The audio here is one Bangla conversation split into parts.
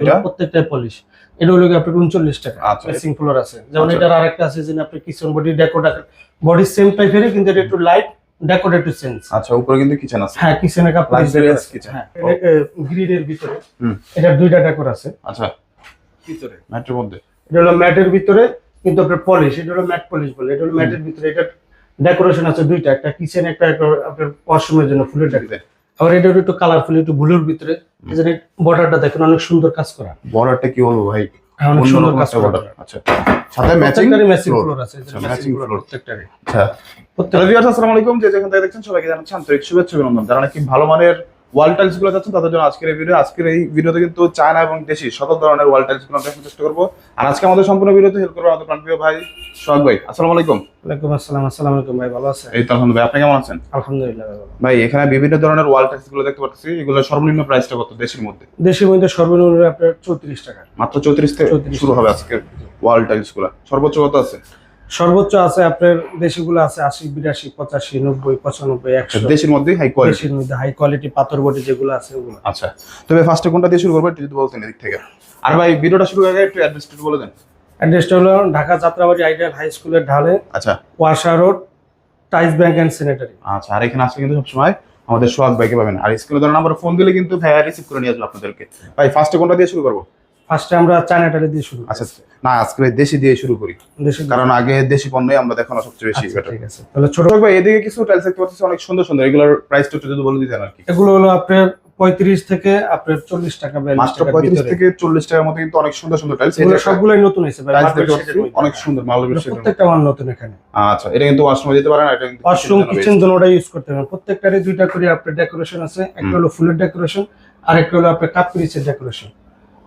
এটা? প্রত্যেকটাই পলিশ এটা হলো গিয়ে আপনার উনচল্লিশ টাকা। আচ্ছা। মেসিং ফ্লোর আছে। যেমন আচ্ছা। এটার আরেকটা আছে যে আপনি কিচেন বডি ডেকোটা বডি সেম টাইপেরই কিন্তু এটা একটু লাইট একটু চেঞ্জ আচ্টা উপরে কিন্তু কিচেন আছে। হ্যাঁ কিচেনের কাপ Luxurious kitchen. হ্যাঁ গ্রিডের ভিতরে। হুম। এটার দুইটা ডেকোর আছে। আচ্ছা। ভিতরে। ম্যাটের মধ্যে। এটা হলো ম্যাটের ভিতরে কিন্তু আপনার পলিশ এটা হলো ম্যাট পলিশ বলে। এটা হলো ম্যাটের ভিতরে এটা ডেকোরেশন আছে দুইটা। একটা কিচেন একটা একটা আপনার ওয়াশরুমের জন্য ফুলের ডেকোরেশন আবার এটা একটু কালারফুল একটু ব্লুর ভিতরে। এই যে বর্ডারটা দেখেন অনেক সুন্দর কাজ করা। বর্ডারটা কি বলব ভাই? হ্যাঁ, অনেক সুন্দর কাজ করা। আচ্ছা। সাথে ম্যাচিং ম্যাচিং ফ্লোর আছে আচ্ছা, ম্যাচিং ফ্লোর প্রত্যেকটারে আচ্ছা। প্রত্যেক তাহলে ভিউয়ার্স আসসালামু আলাইকুম। যে যেখান থেকে দেখছেন সবাইকে জানাচ্ছি আন্তরিক শুভেচ্ছা অভিনন্দন। যারা নাকি ভালো মানের ওয়াল টাইলসগুলো যাচ্ছেন তাদের জন্য আজকের এই ভিডিও আজকের এই ভিডিওতে কিন্তু চায়না এবং দেশি সকল ধরনের ওয়াল টাইলসগুলো দেখার চেষ্টা করব। আর আজকে আমাদের সম্পূর্ণ ভিডিওতে হেল্প করব আমাদের প্রাণপ্রিয় ভাই সোহাগ ভাই। আসসালামু আলাইকুম। ওয়ালাইকুম আসসালাম আসসালামু আলাইকুম ভাই ভালো আছেন? এই তো আলহামদুলিল্লাহ আপনি কেমন আছেন? আলহামদুলিল্লাহ ভাই এখানে বিভিন্ন ধরনের ওয়াল টাইলসগুলো দেখতে পাচ্ছি এগুলো সর্বনিম্ন প্রাইসটা কত দেশের মধ্যে? দেশের মধ্যে সর্বনিম্ন আপনার চৌত্রিশ টাকা। মাত্র চৌত্রিশ থেকে 34 শুরু হবে আজকে ওয়াল টাইলসগুলো। সর্বোচ্চ কত আছে? সর্বোচ্চ আছে আপনার দেশিগুলো আছে আশি বিরাশি পঁচাশি নব্বই পঁচানব্বই একশো। দেশের মধ্যে হাই কোয়ালিটি দেশের মধ্যে হাই কোয়ালিটি পাথর বডি যেগুলো আছে ওগুলো। আচ্ছা তবে ফার্স্টে কোনটা দিয়ে শুরু করব একটু যদি বলতেন এদিক থেকে। আর ভাই ভিডিওটা শুরু আগে একটু অ্যাড্রেস একটু বলে দেন। অ্যাড্রেসটা হলো ঢাকা যাত্রাবাড়ি আইডিয়াল হাই স্কুলের ঢালে আচ্ছা। ওয়াশা road tiles bank and sanitary আচ্ছা আর এখানে আসলে কিন্তু সবসময় আমাদের সোহাগ ভাইকে পাবেন। আর স্ক্রিনে ধরুন নাম্বার ফোন দিলে কিন্তু ভাইয়া রিসিভ করে নিয়ে আসবে আপনাদেরকে। ভাই ফার্স্টে কোনটা দিয়ে শুরু করব? ফার্স্টে আমরা চায়নাটারে দিয়ে শুরু আচ্ছা না আজকে দেশি দিয়ে শুরু করি। কারণ আগে দেশি পণ্যই আমরা দেখানো সবচেয়ে বেশি আচ্ছা, বেটার ঠিক আছে। তাহলে ছোট ভাই এদিকে কিছু টাইলস দেখতে পাচ্ছি অনেক সুন্দর সুন্দর। এগুলোর প্রাইসটা একটু যদি বলে দিতেন আর কি। এগুলো হলো আপনার পঁয়ত্রিশ থেকে আপনার চল্লিশ টাকা মাত্র পঁয়ত্রিশ থেকে চল্লিশ টাকার মধ্যে কিন্তু অনেক সুন্দর সুন্দর টাইলস এগুলো সবগুলোই নতুন হয়েছে। অনেক সুন্দর মালবের এগুলো প্রত্যেকটা মাল নতুন এখানে। আচ্ছা এটা কিন্তু ওয়াশরুমে দিতে পারেন এটা কিন্তু ওয়াশরুম কিচেন দুটোটা ইউজ করতে পারেন। প্রত্যেকটারই দুইটা করে আপনার ডেকোরেশন আছে। একটা হলো ফুলের ডেকোরেশন আর একটা হলো আপনার কাপ পিরিচের ডেকোরেশন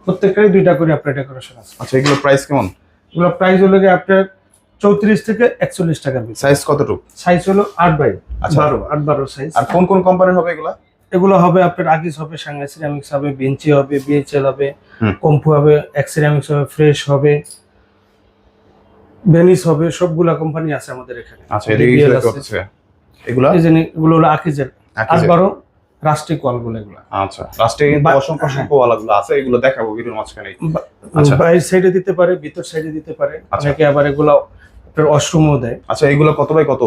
প্রত্যেকটারই দুইটা করে আপনার ডেকোরেশন আছে। আচ্ছা এগুলোর প্রাইস কেমন? এগুলো প্রাইস হলো গিয়ে আপনার চৌত্রিশ থেকে একচল্লিশ টাকা সাইজ কতটুকু? সাইজ হলো আট বাই আচ্ছা। বারো আট বারো সাইজ আর কোন কোন কোম্পানির হবে এগুলা? এগুলো হবে আপনার আগিস হবে সাংহাই সিরামিক্স হবে বেঞ্চি হবে বিএচএল হবে। কম্পু হবে এক্স সিরামিক্স হবে ফ্রেশ হবে ভেনিস হবে সবগুলা কোম্পানি আছে আমাদের এখানে। আচ্ছা এগুলা? এগুলো হলো আকিজের। আট। বারো রাষ্ট্রিক ওয়ালগুলো এগুলো। আচ্ছা লাস্টে কিন্তু অসংখ্য হ্যাঁ। অসংখ্য ওয়ালাগুলো আছে এগুলো দেখাবো ভিডিওর মাঝখানে। আচ্ছা। বাইরের সাইডে দিতে পারে ভিতর সাইডে দিতে পারে। আচ্ছা। অনেকে আবার এগুলো আপনার ওয়াশরুমও দেয়। আচ্ছা এগুলো কত বাই কত?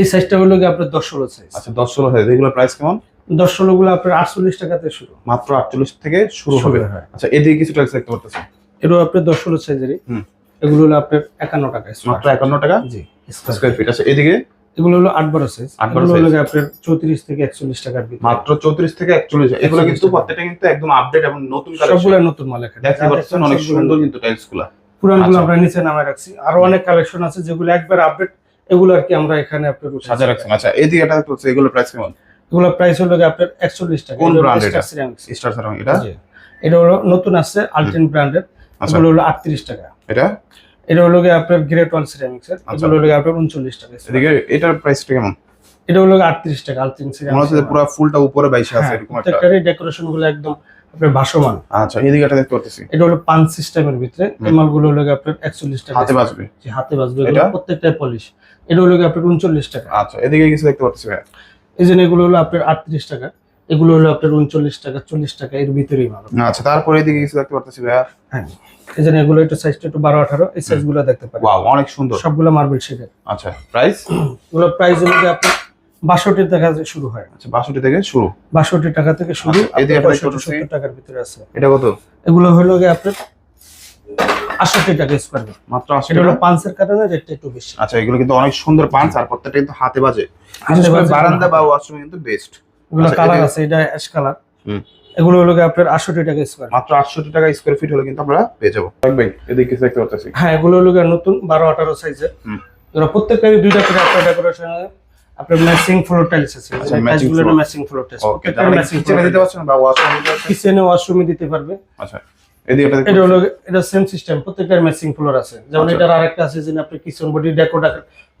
এই সাইজটা হলো গিয়ে আপনার দশ ষোলো সাইজ আচ্ছা দশ ষোলো হাজার এগুলোর প্রাইস কেমন? দশ ষোলো গুলো আপনার আটচল্লিশ টাকাতে শুরু। মাত্র আটচল্লিশ থেকে শুরু হবে। আচ্ছা এদিকে কিছু টাইলস দেখতে পাচ্ছি এগুলো আপনার দশ ষোলো সাইজেরই। এগুলো হলো আপনার একান্ন টাকা মাত্র একান্ন টাকা? জি স্কোয়ার ফিট আচ্ছা এদিকে? এগুলো হলো আট বারো সাইজ আট বারো এগুলো হলো size। আপনার চৌত্রিশ থেকে একচল্লিশ টাকার ভিতরে। মাত্র চৌত্রিশ থেকে একচল্লিশ এগুলো কিন্তু প্রত্যেকটা কিন্তু একদম আপডেট এবং নতুন সবগুলো নতুন মাল এখানে। দেখতে পাচ্ছেন অনেক সুন্দর কিন্তু টাইলসগুলা পুরানগুলো আচ্ছা। আমরা নিচে নামায় রাখছি। আরও অনেক কালেকশন আছে যেগুলো একবার আপডেট এগুলো আর কি আমরা এখানে আপনার সাজা রাখছেন। আচ্ছা এদিকে এটা পাচ্ছি এগুলোর প্রাইস কেমন? এগুলো প্রাইস হলো আপনার একচল্লিশ টাকা। কোন এগুলো Star এটা? স্টার সারাং এটা? এটা হলো নতুন আসছে আলটেন ব্র্যান্ডের আচ্ছা। এগুলো হলো আটত্রিশ টাকা। এটা? এটা হলো গিয়ে আপনার গ্রেট ওয়াল সিরামিক্স এর। এগুলো হলো গিয়ে আপনার উনচল্লিশ টাকা। এদিকে এটার প্রাইসটা কেমন? এটা হলো আটত্রিশ টাকা আলটেন মনে হচ্ছে যে পুরো ফুলটা উপরে বাইশে আছে এরকম একটা। প্রত্যেকটারই ডেকোরেশনগুলো একদম আপনার ভাসমান। আচ্ছা এদিকে এটা দেখতে পাচ্ছি এটা হলো পাঁচ সিস্টেমের ভিতরে। হুম। এই মালগুলো হলো আপনার একচল্লিশ টাকা। হাতে বাজবে জি, হাতে বাজবে এটা? এগুলো প্রত্যেকটাই পলিশ এটা হলো আপনার উনচল্লিশ টাকা। আচ্ছা এদিকে কিছু দেখতে পাচ্ছি ভাই এই জন্য এগুলো হলো আপনার আটত্রিশ টাকা। এগুলো হলো আপনার উনচল্লিশ টাকা চল্লিশ টাকা এর ভিতরেই মাল আচ্ছা তারপরে এদিকে কিছু দেখতে পারতেছি ভাইয়া। হ্যাঁ এই জন্য এগুলো একটু সাইজটা একটু বারো আঠারো এই দেখতে পারেন। ওয়াও অনেক সুন্দর। সবগুলো মার্বেল শেডের আচ্ছা প্রাইস এগুলো প্রাইস অনুযায়ী আপনার বাষট্টি টাকা থেকে শুরু হয়। আচ্ছা বাষট্টি থেকে শুরু। বাষট্টি টাকা থেকে শুরু আচ্ছা, এই যে আপনার একটা 65 দেখতে সত্তর টাকার ভিতরে আছে। এটা কত? এগুলো হলো গিয়ে আপনার টাকা স্কোয়ার ফিট মাত্র আশি এটা হলো টাকা? পাঁচের কারণে রেটটা একটু বেশি। আচ্ছা এগুলো কিন্তু অনেক সুন্দর পাঁচ আর প্রত্যেকটা কিন্তু হাতে বাজে। বারান্দা বা। ওয়াশরুম কিন্তু বেস্ট এগুলো আচ্ছা, কালার আছে এটা অ্যাশ কালার এগুলো হলো আপনার আষট্টি টাকা স্কোয়ার মাত্র আটষট্টি টাকা স্কোয়ার ফিট হলে কিন্তু আমরা পেয়ে যাব। ভাই এদিকে কিছু দেখতে পাচ্ছি। হ্যাঁ এগুলো হলো গিয়ে নতুন বারো আঠারো সাইজের হুম। এগুলো প্রত্যেকটারই দুইটা করে একটা ডেকোরেশন আপনার ম্যাচিং ফ্লোর টাইলস আছে। আচ্ছা, টাইলসগুলো floor। Matching floor tiles okay প্রত্যেকটার ম্যাচিং কিচেনে দিতে পারছেন বা ওয়াশরুমে কিচেনে ওয়াশরুমে দিতে পারবে। আচ্ছা এদিকে এটা হলো এটা সেম সিস্টেম প্রত্যেকটার ম্যাচিং ফ্লোর আছে। যেমন আচ্ছা। এটার আরেকটা আছে যে আপনি কিচেন বডি ডেকোটা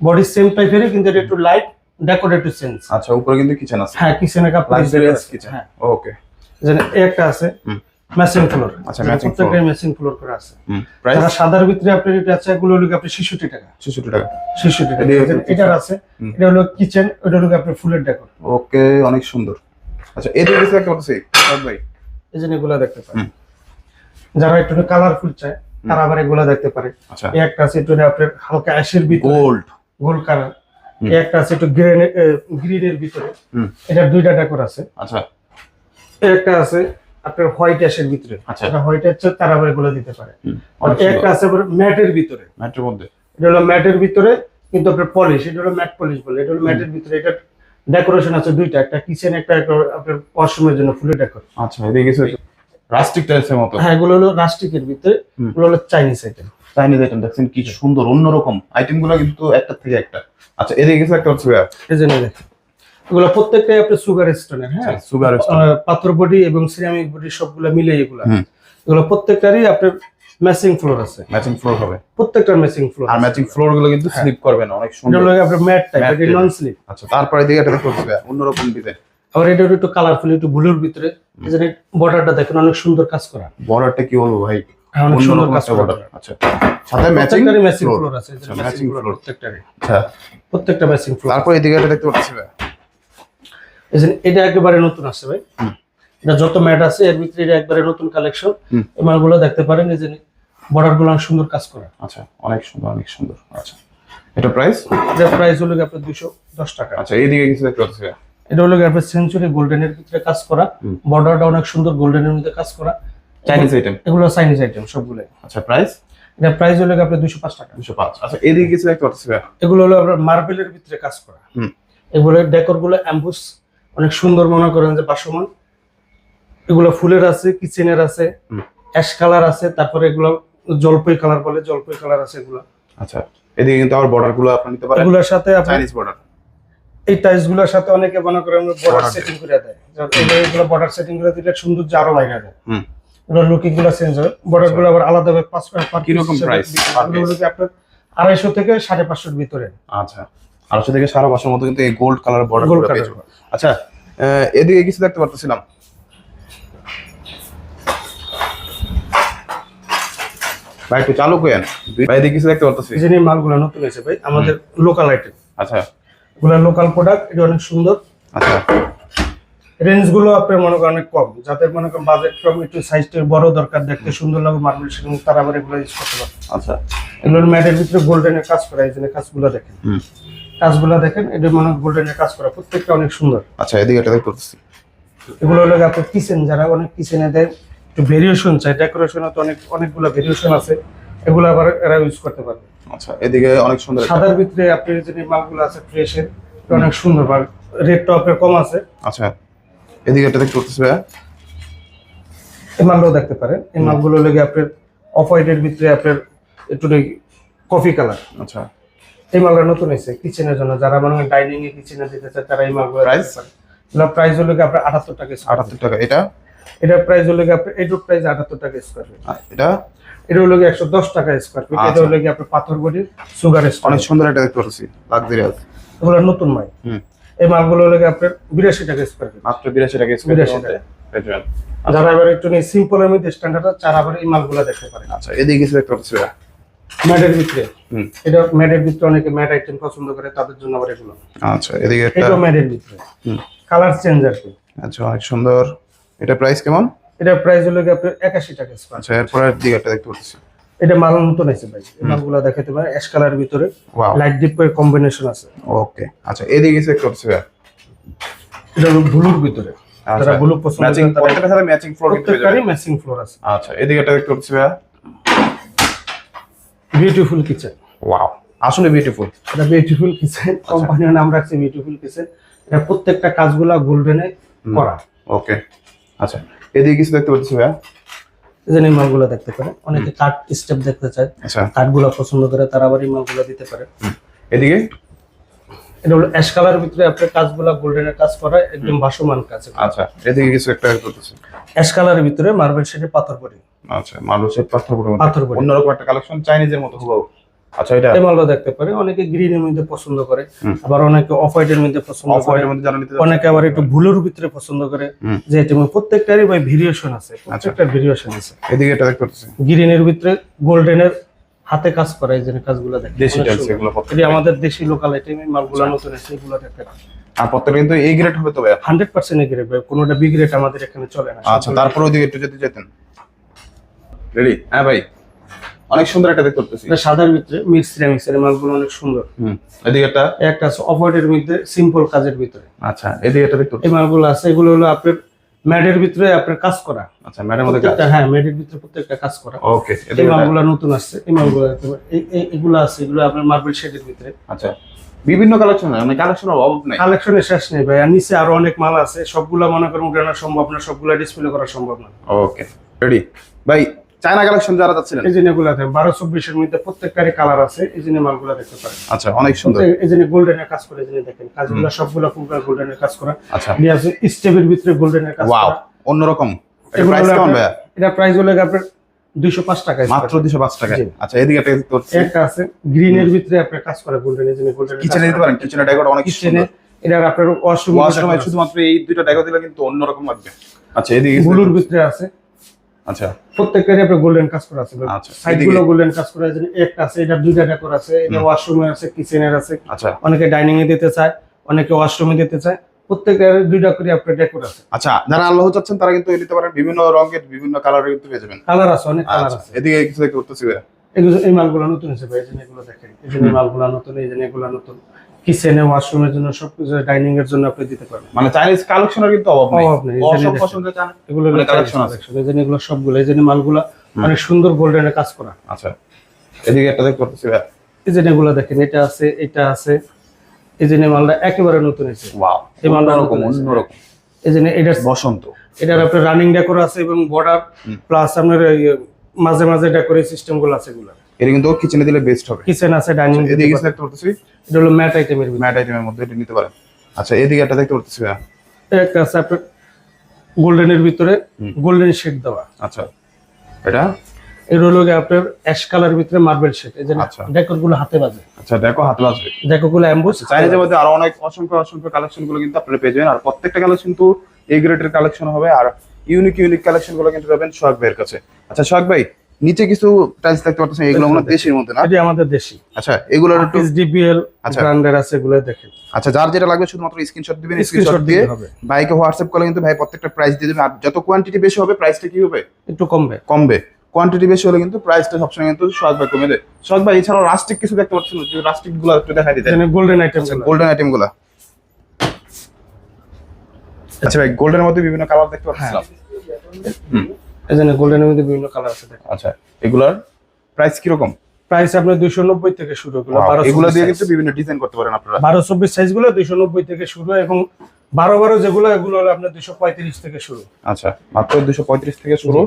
বডি সেম টাইপেরই কিন্তু এটা একটু লাইট একটু চেঞ্জ আচ্ছা উপরে কিন্তু কিচেন আছে। হ্যাঁ কিচেনের কাপ লাক্সারিয়াস কিচেন হ্যাঁ। ওকে যেন একটা আছে। ম্যাচিং ফ্লোর আচ্ছা, matching প্রত্যেকটার ম্যাচিং ফ্লোর করে আছে। প্রাইস যারা সাদার ভিতরে আপনার এটা আছে এগুলো হলো আপনার ছেষট্টি টাকা। ছেষট্টি টাকা। ছেষট্টি টাকা। এদিকে যেন এটার আছে এটা হলো কিচেন এটা হলো গিয়ে আপনার ফুলের ডেকোর ওকে অনেক সুন্দর। আচ্ছা এদিকে কিছু দেখতে পাচ্ছি ভাই। এই জন্য এগুলো দেখতে পারেন। যারা একটু কালারফুল চায় তারা আবার এগুলা দেখতে পারে। আচ্ছা। এই একটা আছে একটু আপনার হালকা অ্যাশের ভিতরে। Gold gold colour. এই একটা আছে একটু গ্রিনের গ্রিনের ভিতরে। এটা দুইটা ডেকোর আছে। আচ্ছা। একটা আছে আপনার হোয়াইট অ্যাশের ভিতরে। আচ্ছা। যারা হোয়াইট অ্যাশ তারা আবার দিতে পারে। আর একটা আছে ম্যাটের ভিতরে। ম্যাটের মধ্যে। এটা হলো ম্যাটের ভিতরে কিন্তু আপনার পলিশ এটা হলো ম্যাট পলিশ বলে। এটা হলো ম্যাটের ভিতরে এটা ডেকোরেশন আছে দুইটা একটা কিচেন একটা আপনার ওয়াশরুমের জন্য ফুলের ডেকোর। আচ্ছা এদিকে রাস্টিক টাইলসের মতো। হ্যাঁ এগুলো হলো রাস্টিকের ভিতরে। এগুলো হলো চাইনিজ আইটেম। চাইনিজ আইটেম দেখছেন কি সুন্দর অন্যরকম। আইটেমগুলো কিন্তু একটা থেকে একটা। আচ্ছা এদিকে কিছু একটা হচ্ছে এই জন্য এগুলো প্রত্যেকটাই আপনার সুগার স্টোনের হ্যাঁ? সুগার পাথর বডি এবং সিরামিক বডি সবগুলো মিলে এগুলো। এগুলো প্রত্যেকটারই আপনার ম্যাচিং ফ্লোর আছে। ম্যাচিং ফ্লোর হবে। প্রত্যেকটার ম্যাচিং ফ্লোর আর ম্যাচিং ফ্লোরগুলো কিন্তু স্লিপ করবে না অনেক সুন্দর হলো আপনার ম্যাট টাইপ Matte এটা নন স্লিপ আচ্ছা তারপরে দেখতে অন্যরকম ডিজাইন আবার এটা একটু কালারফুল একটু ব্লুর ভিতরে। বর্ডারটা দেখেন অনেক সুন্দর কাজ করা। বর্ডারটা কি বলব ভাই? হ্যাঁ, অনেক সুন্দর কাজ করা আচ্ছা। সাথে ম্যাচিং ম্যাচিং ফ্লোর ফ্লোর আছে এই যে আচ্ছা, matching matching floor floor। প্রত্যেকটারই। আচ্ছা। প্রত্যেকটা ম্যাচিং ফ্লোর তারপর এদিকে একটা দেখতে পাচ্ছি ভাইয়া এটা একেবারে নতুন আছে ভাই। এটা যত ম্যাট আছে এর ভিতরে এটা একবারে নতুন কালেকশন হুম। এই মালগুলো দেখতে পারেন এই যে বর্ডারগুলো অনেক সুন্দর কাজ করা। আচ্ছা অনেক সুন্দর অনেক সুন্দর। আচ্ছা এটা প্রাইস প্রাইস হলো আপনার টাকা। আচ্ছা এইদিকে কিছু দেখতে পাচ্ছি এটা হলো আপনার সেঞ্চুরি গোল্ডেনের ভিতরে কাজ করা। বর্ডারটা অনেক সুন্দর গোল্ডেনের মধ্যে কাজ করা। চাইনিজ আইটেম এগুলো চাইনিজ আইটেম সবগুলো। আচ্ছা প্রাইস এটা প্রাইস হলো আপনার দুশো পাঁচ টাকা। দুশো পাঁচ। আচ্ছা এদিকে কিছু ভাইয়া। এগুলো হলো আপনার মার্বেলের ভিতরে কাজ করা। হুম। এগুলো ডেকোরগুলো অ্যাম্বুস অনেক সুন্দর মনে করেন যে বাসমান। এগুলো ফুলের আছে কিচেনের আছে। অ্যাশ কালার আছে তারপরে এগুলো জলপাই কালার বলে জলপাই কালার আছে এগুলো। আচ্ছা এদিকে কিন্তু আবার বর্ডারগুলো আপনি নিতে পারেন। এগুলোর সাথে আপনি চাইনিজ বর্ডার এই টাইলসগুলোর সাথে অনেকে মনে করেন বর্ডার সেটিং করে দেয়। যেমন এগুলো- এগুলো বর্ডার সেটিং করে দিলে সৌন্দর্য আরও বাইরে যায় হুম। এগুলো লুকিংগুলো চেঞ্জ হয়। বর্ডারগুলো আবার আলাদা ভাবে পাঁচ পার কীরকম price? Per piece? হলো কি আপনার আড়াইশো থেকে সাড়ে পাঁচশোর ভিতরে। আচ্ছা। আড়াইশো থেকে সারা বছর মতো কিন্তু এই গোল্ড কালার বর্ডার Gold গুলো color। পেয়ে যাব। আচ্ছা এদিকে কিছু দেখতে পারতেছিলাম। ভাই একটু চালু করেন। ভাই এদিকে কিছু দেখতে পারতেছি। এই যে মালগুলো নতুন এসে ভাই আমাদের লোকাল আইটেম আচ্ছা। এগুলো লোকাল প্রোডাক্ট এটা অনেক সুন্দর। আচ্ছা। রেঞ্জগুলো আপনার মনে করেন অনেক কম। যাদের মনে করেন বাজেট কম একটু সাইজটা বড় দরকার দেখতে সুন্দর লাগে মার্বেল সেরকম তারা আবার এগুলো ইউজ করতে পারে আচ্ছা। এগুলোর ম্যাটের ভিতরে গোল্ডেনের কাজ করা এই যে কাজগুলো দেখেন। কাজগুলো দেখেন এটা মনে হয় গোল্ডেনের কাজ করা প্রত্যেকটা অনেক সুন্দর। আচ্ছা এদিকে এটা পারতেছি এগুলো হলো আপনার কিচেন যারা অনেক কিচেনে দেয় একটু ভেরিয়েশন চাই। ডেকোরেশনে তো অনেক অনেকগুলো ভেরিয়েশন আছে এগুলো আবার এরা ইউজ করতে পারবে। আচ্ছা এদিকে অনেক সুন্দর সাদার ভিতরে আপনি যে মালগুলো আছে ফ্রেশের অনেক সুন্দর রেটটা আপনার কম আছে। আচ্ছা। এদিকে এটা দেখতে পারতেছি ভাইয়া। এই মালগুলো দেখতে পারেন। এই মালগুলো লেগে আপনার অফ হোয়াইটের ভিতরে আপনার একটু কফি কালার আচ্ছা। এই মালটা নতুন এসেছে কিচেনের জন্য। যারা মনে ডাইনিং এ কিচেনে দিতে চায় তারা এই মালগুলো Price? এগুলো প্রাইস হলো গিয়ে আপনার আটাত্তর টাকা square আটাত্তর টাকা। এটা? এটা প্রাইস হলো গিয়ে আপনার এইটুক প্রাইস আটাত্তর টাকা স্কোয়ার ফিট এটা? এটা হলো একশো দশ টাকা স্কোয়ার ফিট এটা আচ্ছা। হলো গিয়ে আপনার পাথর বডির সুগার অনেক সুন্দর এটা দেখতে পারতেছি লাক্সারিয়াস এগুলো নতুন মাল। হুম। এই মালগুলো হলো গিয়ে আপনার বিরাশি টাকা স্কোয়ার ফিট মাত্র বিরাশি টাকা স্কোয়ার বিরাশি মধ্যে। যারা এবার একটু সিম্পলের মধ্যে স্ট্যান্ডার্ড চার আবার এই মালগুলো দেখতে পারেন। আচ্ছা এদিকে কিছু দেখতে পাচ্ছি ম্যাটের ভিতরে? হুম। এটা ম্যাটের ভিতরে অনেকে ম্যাট আইটেম পছন্দ করে তাদের জন্য আবার এগুলো। আচ্ছা এদিকে একটা এটাও ম্যাটের ভিতরে। হুম। কালার চেঞ্জ আর কি। আচ্ছা অনেক সুন্দর। এটা প্রাইস কেমন? এটার প্রাইস হলো গিয়ে আপনার একাশি টাকা স্কোয়ার আচ্ছা এরপরে দিকে একটা দেখতে পাচ্ছি। এটা মাল নতুন আছে ভাই। মালগুলো দেখাতে পারে অ্যাশ কালার ভিতরে লাইট ডিপ কম্বিনেশন আছে। ওকে আচ্ছা এদিকে দেখতে পাচ্ছি ভাইয়া এটা ব্লুর ভিতরে। যারা ব্লু পছন্দ ম্যাচিং করে তারা সাথে ম্যাচিং ফ্লোর প্রত্যেকটারই ম্যাচিং ফ্লোর আছে। আচ্ছা এদিকে একটা পাচ্ছি ভাইয়া বিউটিফুল কিচেন ওয়াও আসলে বিউটিফুল এটা বিউটিফুল কিচেন কোম্পানির নাম রাখছে বিউটিফুল কিচেন এটা প্রত্যেকটা কাজগুলা গোল্ডেনে করা। ওকে আচ্ছা এদিকে কিছু দেখতে পাচ্ছি ভাইয়া এই যে এই মালগুলো দেখতে পারে। অনেকে কাঠ স্টেপ দেখতে চায়। আচ্ছা। কাঠগুলো পছন্দ করে তারা আবার এই মালগুলো দিতে পারে। এদিকে? এটা হলো অ্যাশ কালার ভিতরে আপনার কাজগুলা গোল্ডেনের কাজ করা একদম ভাসমান কাজ আচ্ছা এদিকে কিছু একটা অ্যাশ কালারের ভিতরে মার্বেল পাথর পরি। আচ্ছা পাথর পড়ে পাথর পরি। অন্যরকম একটা কালেকশন চাইনিজের মতো হুবহু। আচ্ছা এটা এই দেখতে পারে। অনেকে মধ্যে পছন্দ করে আবার অনেকে অফ হোয়াইটের মধ্যে পছন্দ করে। অনেকে আবার একটু ভুলের ভিতরে পছন্দ করে। যে প্রত্যেকটারই ভাই ভেরিয়েশন আছে ভেরিয়েশন আছে। এদিকে এটা দেখতে পাচ্ছি। গ্রিনের ভিতরে হাতে কাজ করা এই যে কাজগুলো দেখেন। দেশি অনেক টাইলস এগুলো আমাদের দেশি লোকাল আইটেম মালগুলো নতুন এসে এগুলো দেখতে আর প্রত্যেকটা কিন্তু এই গ্রেড হবে তো গ্রেড ভাই। কোনোটা বি গ্রেড আমাদের এখানে চলে না। আচ্ছা তারপরে ওইদিকে একটু যদি যেতেন। রেডি হ্যাঁ ভাই। অনেক সুন্দর একটা দেখতে করতেছি। এটা সাদার ভিতরে মিক্স সিরামিক্স এর মালগুলো অনেক সুন্দর। হুম এদিকে একটা? একটা আছে অফারের মধ্যে সিম্পল কাজের ভিতরে। আচ্ছা এদিকে একটা দেখতে এই মালগুলো আছে এগুলো হলো আপনার ম্যাডের ভিতরে আপনার কাজ করা। আচ্ছা ম্যাডের মধ্যে কাজ। হ্যাঁ ম্যাডের ভিতরে প্রত্যেকটা কাজ করা। ওকে এই মালগুলো নতুন আসছে এই মালগুলো এগুলো আছে এগুলো আপনার মার্বেল শেডের ভিতরে। আচ্ছা বিভিন্ন কালেকশন আছে মানে কালেকশন অভাব নাই? কালেকশনের শেষ নেই ভাই আর নিচে আরও অনেক মাল আছে সবগুলা মনে করেন উঠানো সম্ভব না সবগুলা ডিসপ্লে করা সম্ভব না। ওকে রেডি ভাই চায়না কালেকশন যারা যাচ্ছিলেন? এই জন্য আছে বারো চব্বিশের মধ্যে প্রত্যেকটারই কালার আছে এই জন্য মালগুলো দেখতে পারেন। আচ্ছা অনেক সুন্দর। এই জন্য গোল্ডেনের কাজ করে এই জন্য দেখেন কাজগুলো সবগুলো ফুলকার গোল্ডেনের কাজ করা। আচ্ছা। এটি আছে স্টেপের ভিতরে গোল্ডেনের কাজ ওয়াও অন্যরকম। এগুলো প্রাইস হলো কেমন ভাইয়া? এটা প্রাইস হলো আপনার দুইশো পাঁচ টাকা মাত্র দুশো পাঁচ টাকা আচ্ছা এদিকে একটা আছে গ্রিনের ভিতরে আপনার কাজ করে গোল্ডেন এই জন্য গোল্ডেন কিচেনে দিতে পারেন কিচেনে ডেকোর অনেক সুন্দর। এটা আপনার ওয়াশরুম ওয়াশরুমে শুধুমাত্র এই দুইটা ডেকো দিলে কিন্তু অন্যরকম লাগবে। আচ্ছা এদিকে ব্লুর ভিতরে আছে। আচ্ছা। প্রত্যেকটারই আপনার গোল্ডেন কাজ করা আছে। আচ্ছা, সাইডগুলো গোল্ডেন কাজ করা আছে একটা আছে এটা দুইটা ডেকোর আছে এটা ওয়াশরুমে আছে কিচেনের আছে। আচ্ছা। অনেকে ডাইনিং এ দিতে চায় অনেকে ওয়াশরুমে দিতে চায় প্রত্যেকের দুইটা করে আপনার ডেকোর আছে। আচ্ছা যারা আল্লাহ চাচ্ছেন তারা কিন্তু নিতে পারেন বিভিন্ন রঙের বিভিন্ন কালারের কিন্তু পেয়ে যাবেন। কালার আছে অনেক কালার আছে। এদিকে কিছু দেখতে করতেছি এই মালগুলো নতুন হিসেবে এই জন্য এগুলো দেখেন এই জন্য মালগুলো নতুন এই জন্য এগুলো নতুন। কিচেনে ওয়াশরুমের জন্য সবকিছু ডাইনিং এর জন্য আপনি দিতে পারবেন। মানে চাইনিজ কালেকশনের কিন্তু অভাব নেই। অভাব নেই, অসব দেখছেন। চান এগুলো মানে collection আছে। এই জন্য এগুলো সবগুলো এই জন্য মালগুলো অনেক সুন্দর গোল্ডেনের কাজ করা। আচ্ছা এদিকে একটা দেখতে ভাইয়া এই জন্য এগুলো দেখেন এটা আছে এটা আছে এই জন্য মালটা একেবারে নতুন হয়েছে ওয়াও এই মালটা অন্যরকম। অন্যরকম। এই জন্য এটা বসন্ত। এটার আপনার রানিং ডেকোর আছে এবং বর্ডার প্লাস আপনার মাঝে মাঝে ডেকোরের সিস্টেমগুলো আছে এগুলো এটা কিন্তু কিচেনে দিলে বেস্ট হবে। কিচেন আছে ডাইনিং এদিকে কিছু দেখতে করতেছি এটা হলো ম্যাট আইটেমের ম্যাট আইটেমের মধ্যে এটা নিতে পারেন। আচ্ছা এদিকে একটা দেখতে ভাইয়া। একটা আছে আপনার গোল্ডেনের ভিতরে। গোল্ডেন শেড দেওয়া। আচ্ছা এটা? এর হলো আপনার অ্যাশ কালার ভিতরে মার্বেল শেড এই যে আচ্ছা। ডেকোরগুলো হাতে বাজে। আচ্ছা দেখো হাত বাজবে। ডেকোরগুলো অ্যাম্বুস চাইনিজের মধ্যে আরও অনেক অসংখ্য অসংখ্য কালেকশনগুলো কিন্তু আপনারা পেয়ে যাবেন। আর প্রত্যেকটা কালেকশন কিন্তু এ গ্রেডের কালেকশন হবে। আর ইউনিক ইউনিক কালেকশনগুলো কিন্তু পাবেন সোহাগ ভাইয়ের কাছে। আচ্ছা সোহাগ ভাই নিচে কিছু টাইলস দেখতে পাচ্ছেন এগুলো মনে হয় দেশের মধ্যে না? এটি আমাদের দেশি। আচ্ছা এগুলোর একটু এসডিপিএল আচ্ছা। ব্র্যান্ডের আছে এগুলো দেখেন। আচ্ছা যার যেটা লাগবে শুধুমাত্র স্ক্রিনশট দিবেন স্ক্রিনশট দিয়ে ভাইকে হোয়াটসঅ্যাপ করলে কিন্তু ভাই প্রত্যেকটা প্রাইস দিয়ে দেবে আর যত কোয়ান্টিটি বেশি হবে প্রাইসটা কি হবে? একটু কমবে। কমবে। কোয়ান্টিটি বেশি হলে কিন্তু প্রাইসটা সবসময় কিন্তু সোহাগ ভাই কমে দেয়। সোহাগ ভাই এছাড়াও রাস্টিক কিছু দেখতে পাচ্ছেন? যে রাস্টিকগুলো একটু দেখাই দিতে গোল্ডেন আইটেম গোল্ডেন আইটেমগুলা। আচ্ছা ভাই গোল্ডেনের মধ্যে বিভিন্ন কালার দেখতে পাচ্ছিলাম হুম। এই জন্য গোল্ডেনের মধ্যে বিভিন্ন কালার আছে দেখেন। আচ্ছা এগুলার প্রাইস কীরকম? প্রাইস আপনার দুইশো নব্বই থেকে শুরু এগুলো এগুলো দিয়ে কিন্তু বিভিন্ন ডিজাইন করতে পারেন আপনারা। বারো চব্বিশ সাইজগুলো দুইশো নব্বই থেকে শুরু এবং বারো বারো যেগুলো এগুলো হলো আপনার দুইশো পঁয়ত্রিশ থেকে শুরু। আচ্ছা মাত্র দুশো পঁয়ত্রিশ থেকে শুরু।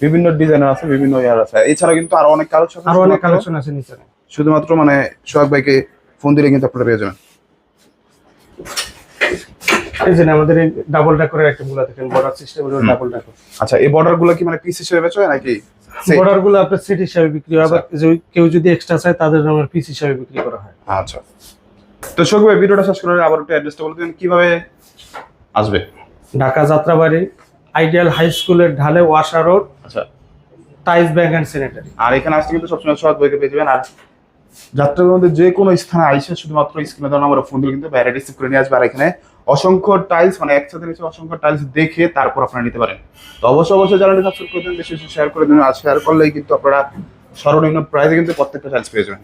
বিভিন্ন ডিজাইনের আছে বিভিন্ন ইয়ার আছে। এছাড়া কিন্তু আরও অনেক কালেকশন আরও অনেক কালেকশন আছে নিচে। শুধুমাত্র মানে সোহাগ ভাইকে ফোন দিলে কিন্তু আপনারা পেয়ে যাবেন। এই যে আমাদের এই ডাবল ডাকরের দেখেন বর্ডার সিস্টেম হলো ডাবল ডাকর আচ্ছা এই বর্ডারগুলো কি মানে পিস হিসেবে বেচো নাকি set? বর্ডারগুলো আপনার সেট হিসাবে বিক্রি হয় আবার কেউ যদি এক্সট্রা চায় তাদের নামের পিস হিসাবে বিক্রি করা হয়। আচ্ছা। তো ভাই ভিডিওটা শেষ করে আবার একটু অ্যাড্রেসটা বলে দিন কীভাবে আসবে? ঢাকা যাত্রাবাড়ি আইডিয়াল হাই স্কুলের ঢালে ওয়াশা রোড আচ্ছা। টাইস ব্যাংক অ্যান্ড স্যানিটারি আর এখানে আসতে কিন্তু সবসময় সোহাগ ভাইকে পেয়ে যাবেন আর যাত্রার মধ্যে যে কোনো স্থানে আইসে শুধুমাত্র স্ক্রিনে দেওয়া নাম্বার ফোন দিলে কিন্তু বাইরে রিসিভ করে নিয়ে আসবে আর এখানে অসংখ্য টাইলস মানে একসাথে নিচে অসংখ্য টাইলস দেখে তারপর আপনারা নিতে পারেন। তো অবশ্যই অবশ্যই চ্যানেলটি সাবস্ক্রাইব করে দেবেন বেশি বেশি শেয়ার করে দিন, আর শেয়ার করলেই কিন্তু আপনারা সর্বনিম্ন প্রাইসে কিন্তু প্রত্যেকটা টাইলস পেয়ে যাবেন।